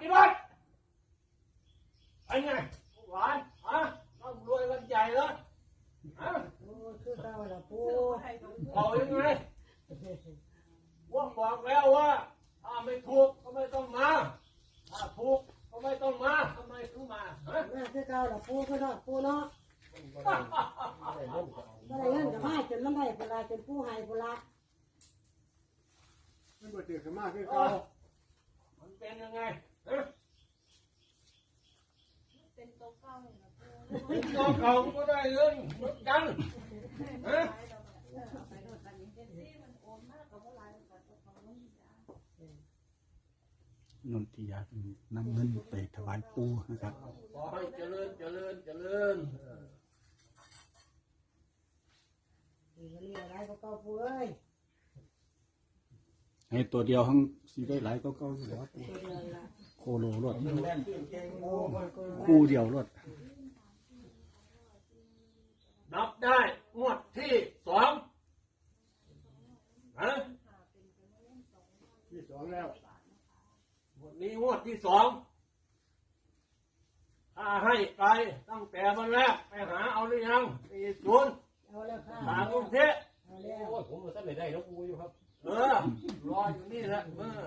กินหมดไอ้ไงหวานอะร่ำรวยกันใหญ่เลยอะคือเจ้าละปูเอายังไงว่าบอกแล้วว่าถ้าไม่ถูกก็ไม่ต้องมาถ้าถูกก็ไม่ต้องมาทำไมถึงมาฮะน่าชื่อเจ้าละปูคือเนาะปูเนาะอะไรเงินกับมาจนมันได้พุ่นละจนผู้หายพุ่นละม่มาเจอกันมากคือเขามันเป็นยังไง เป็นโต๊ะเก้าเลยนะลูกนตัวเขาก็ได้เงินเหมือนกันฮะไปโดนนนี้เป็นที่มันโอนมากกับว่าลายกับตัวเขาต้องยานนนทิยาเป็นนำเงินไปถวายปูนะครับ ขอให้เจริญเจริญเจริญเออดีก็นี่อะไรก็เกาปูเอ้ยให้ตัวเดียวทั้งสีได้หลายก็เก้าอยู่แล้วปูตัวเดีย โคโลรถเล่นเก่งโอ้มันก็คู่เดียวรถนับได้งวดที่สองฮะที่สองแล้วงวดนี้งวดที่สองถ้าให้ไปตั้งแต่วันแรกไปหาเอาหรือยังไอ้ศูนย์เอาแล้วค่ะหากรุงเทพเอาแล้วโอ้ยผมก็ท่านได้ได้แล้วกูอยู่ครับ เออรออยู่นี่แหละเออ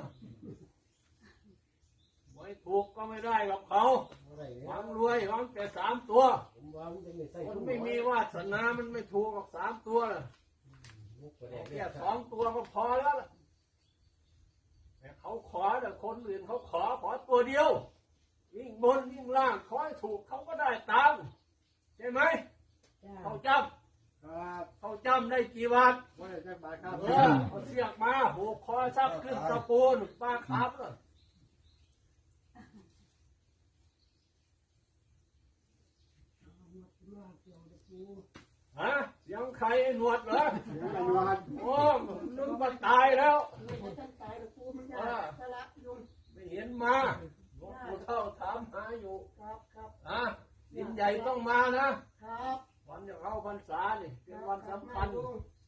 ไม่ถูกก็ไม่ได้กับเขาบ่ได้หวังรวยหวังแต่สามตัว ผมว่ามันจะไม่ใส่มันไม่มีวาสนา มันไม่ถูกหรอกสามตัวน่ะบ่ได้แค่สองตัวก็พอแล้วล่ะแต่เขาขอแต่คนอื่นเขาขอขอตัวเดียว ยิ่งบนยิ่งล่างขอให้ถูกเขาก็ได้ตามใช่ไหมจ้าเขาจครับำเขาจำได้กี่บาทบ่ได้จักบาทครับเออเอาเสียกมาผูกคอซับขึ้นตะปูนป้าครับน่ะ ฮะเสียงใครไอ้หนวดเหรอเสียงอันวานโอ้นึกว่าตายแล้วท่านตายแล้วปูมันอ่าสละอยู่ไม่เห็นมาหลวงปู่เท่าถามหาอยู่ครับครับอะดินใหญ่ต้องมานะครับวันจะเข้าพรรษานี่เป็นวันสำคัญ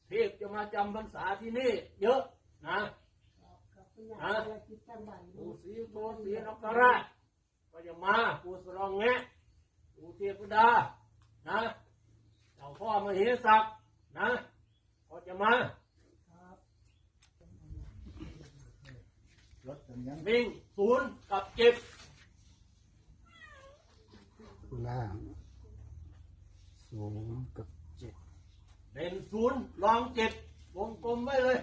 เทพจะมาจำพรรษาที่นี่ เยอะนะครับคุณยายอะไรคิดกันบ้างปู่ศรีโทศรีนคราชก็จะมาปู่สรองแงะปู่เทพดานะ เจ้าพ่อมเหสักนะก็จะมาครับรถเป็นยังวิ่งศูนย์กับเจ็ดล่างศูนย์กับเจ็ดเด่นศูนย์รองเจ็ดวงกลมไว้เลย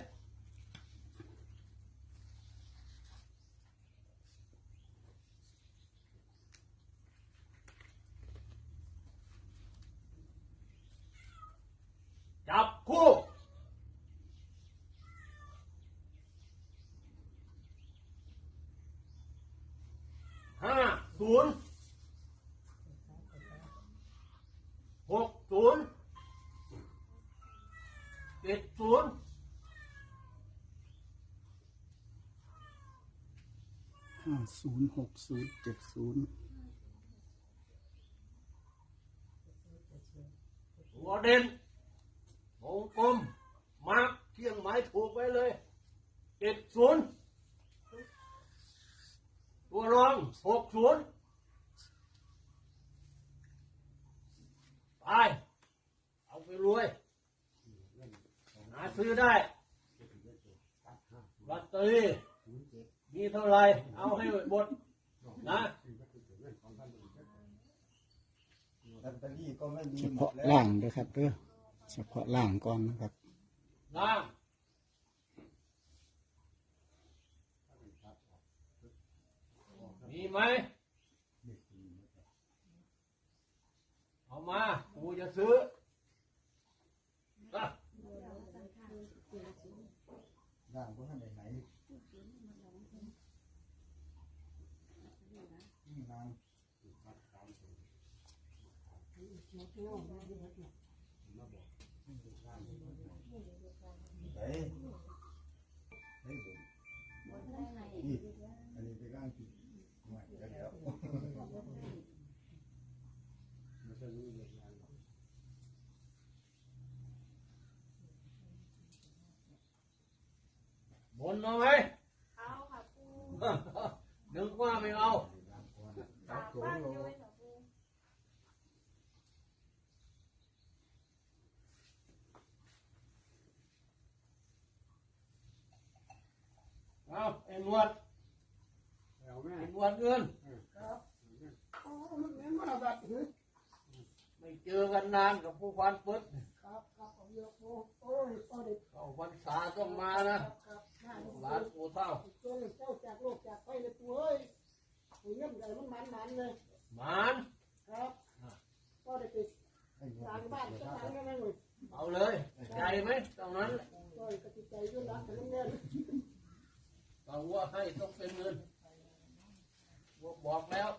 จับคู่ ห้า ศูนย์หกศูนย์เจ็ดศูนย์ห้าศูนย์หกศูนย์เจ็ดศูนย์หัวเด่นวงกลมมาร์กเที่ยงหมายถูกไว้เลยเจ็ดศูนย์ตัวรองหกศูนย์ ไป เอาไปรวย หาซื้อได้ลอตเตอรี่มีเท่าไหรเอาให้หมดนะลอตเตอรี่ก็ไม่มีเฉหมพาะดแล้วล่างเด้อครับเด้อเฉพาะล่างก่อนนะครับ ล่างมีไหม เอามา กูจะซื้ออะร่างบ่ทันได้ไหนนี่ร่างไหนไหน นึกว่าไม่เอาสามบ้านย้อยค่ะปู เอาไอ้หนวดเอาแม่ไอ้หนวดเงินอ๋อมันแม่นมาแบบนี้เไม่เจอกันนานกับผู้พันปึ๊ดครับครับเอาเยอะปูโอ้ยก็ได้เข้าพรรษาต้องมานะ ครับหน้าหลานปู่เท่าจนเจ้าจากโลกจากไปเลยปูเอ้ยปูเงี้ยใหญ่มันมันมันเลย หมานครับ ก็ได้ไปให้เงินสางบ้านสร้างนั่นนั่นเลยเอาเลยใจไหมตรงนั้นก็กติใจด้วยรักแต่น้ำเงินเราว่าให้ต้องเป็นเงินบอกแล้ว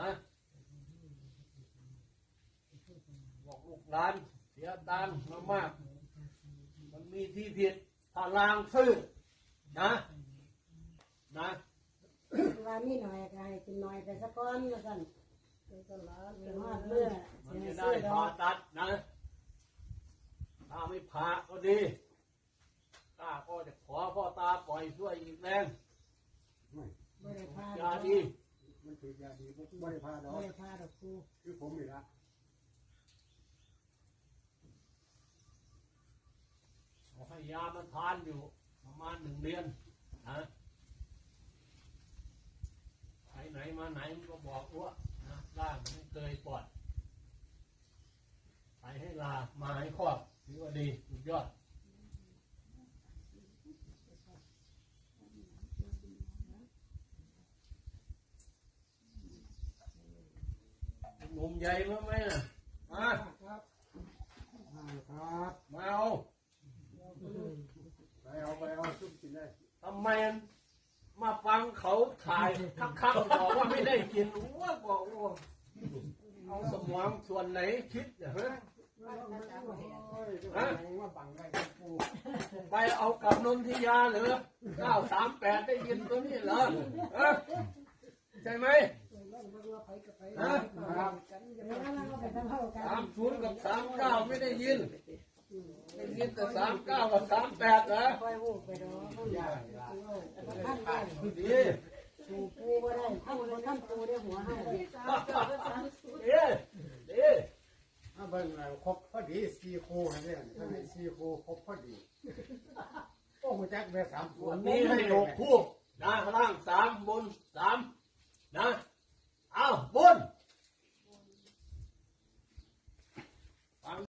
นะ บอกลูกหลาน ตังค์มามากมันมีที่ผิดถ้าลางซื้อนะนะว่ามีหน่อยก็ให้กินหน่อยไปสักก้อนมาสั่นเป็นตลาดเป็นฮอดเมื่อมันสิจะให้ได้ซื้อดอผ่ากตัดนะ ถ้าไม่ผ่าก็ดีข้าก็จะขอพ่อตาปล่อยช่วยอีกแรงบ่ได้พาดยาอกดีมันถือยาดีผมไม่ได้พาดอบ่กได้พาดอกครูคือผมนี่ละ เอา ให้ยามันทานอยู่ประมาณหนึ่งเดือนนะไปไหนมาไหนมันก็บอกว่านะร่างไม่เคยปลอดไปให้ลามาให้ครอบถือว่าดีสุดยอดหนุ่มใหญ่มาไหมน่ะมาครับครับมาเอา ไปเอาไปเอาซุปกินได้ทำไมมาฟังเขาถ่ายคักๆบอกว่าไม่ได้กินว่าบอกว่าเอาสมองส่วนไหนคิดอย่างนั้นโอ้ยจะไปไหรับปูไปเอากับนนทิยาเหรือ938ได้ยินตัวนี้เหรอใช่ไหมสามศูนย์กับสามเก้าไม่ได้ยิน ยินแต่สามเก้ากับสามแปดเหรอคอยหูไปดอกยามันท่านได้ดีสู่ปูบ่ได้ท่านบ่ท่านปูได้หัวเฮาดีดีถ้าเบิ่งแล้วครบพอดีสี่คู่เนี่ยถ้าให้สี่คู่ครบพอดีโอ้โหแจ็คไปสามคู่นนี้ให้หกคู่นะล่างสามบนสามนะ เอาบน